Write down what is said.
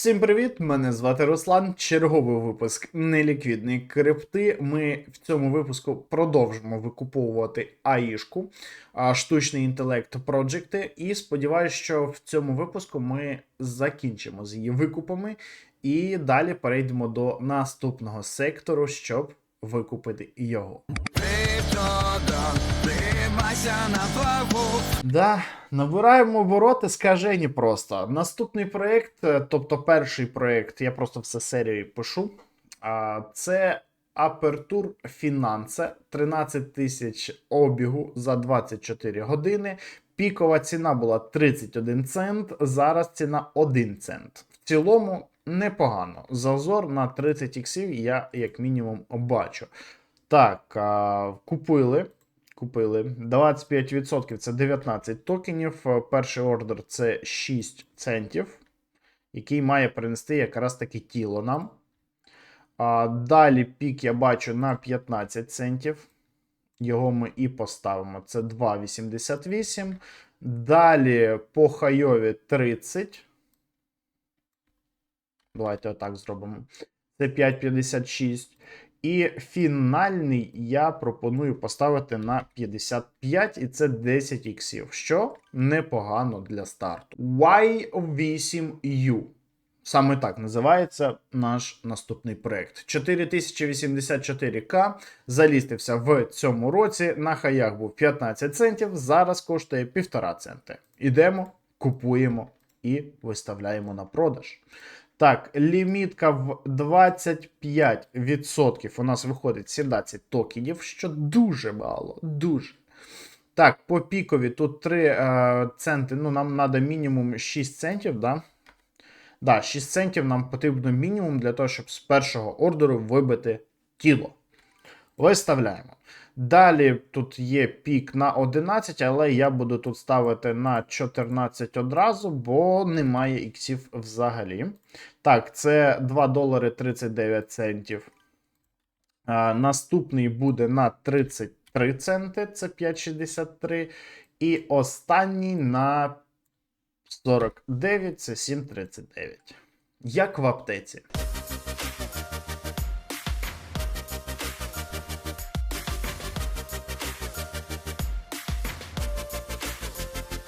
Всім привіт! Мене звати Руслан. Черговий випуск неліквідної крипти. Ми в цьому випуску продовжимо викуповувати АІшку, штучний інтелект проджекти. І сподіваюся, що в цьому випуску ми закінчимо з її викупами і далі перейдемо до наступного сектору, щоб викупити його. Да, набираємо обороти скажені просто. Наступний проєкт, е, тобто перший проєкт, я просто все серією пишу. Це Aperture Finance, 13 тисяч обігу за 24 години. Пікова ціна була 31 цент, зараз ціна 1 цент. В цілому непогано. Зазор на 30 іксів я як мінімум бачу. Так, а, купили. Купили 25% це 19 токенів. Е, Перший ордер це 6 центів, який має принести якраз таки тіло нам. А, далі пік я бачу на 15 центів. Його ми і поставимо. Це 2,88. Далі по хайові 30. Давайте отак зробимо. Це 5,56. І фінальний я пропоную поставити на 55, і це 10 іксів, що непогано для старту. Y8U. Саме так називається наш наступний проект. 4084К залістився в цьому році. На хаях був 15 центів, зараз коштує 1,5 центи. Ідемо, купуємо і виставляємо на продаж. Так, лімітка в 25%. У нас виходить 17 токенів, що дуже мало. Дуже. Так, по пікові тут 3 е, центи. Ну, нам треба мінімум 6 центів, да? Да, 6 центів нам потрібно мінімум для того, щоб з першого ордеру вибити тіло. Виставляємо. Далі тут є пік на 11, але я буду тут ставити на 14 одразу, бо немає іксів взагалі. Так, це 2 долари 39 центів. А, наступний буде на 33 центи, це 5,63. І останній на 49, це 7,39. Як в аптеці.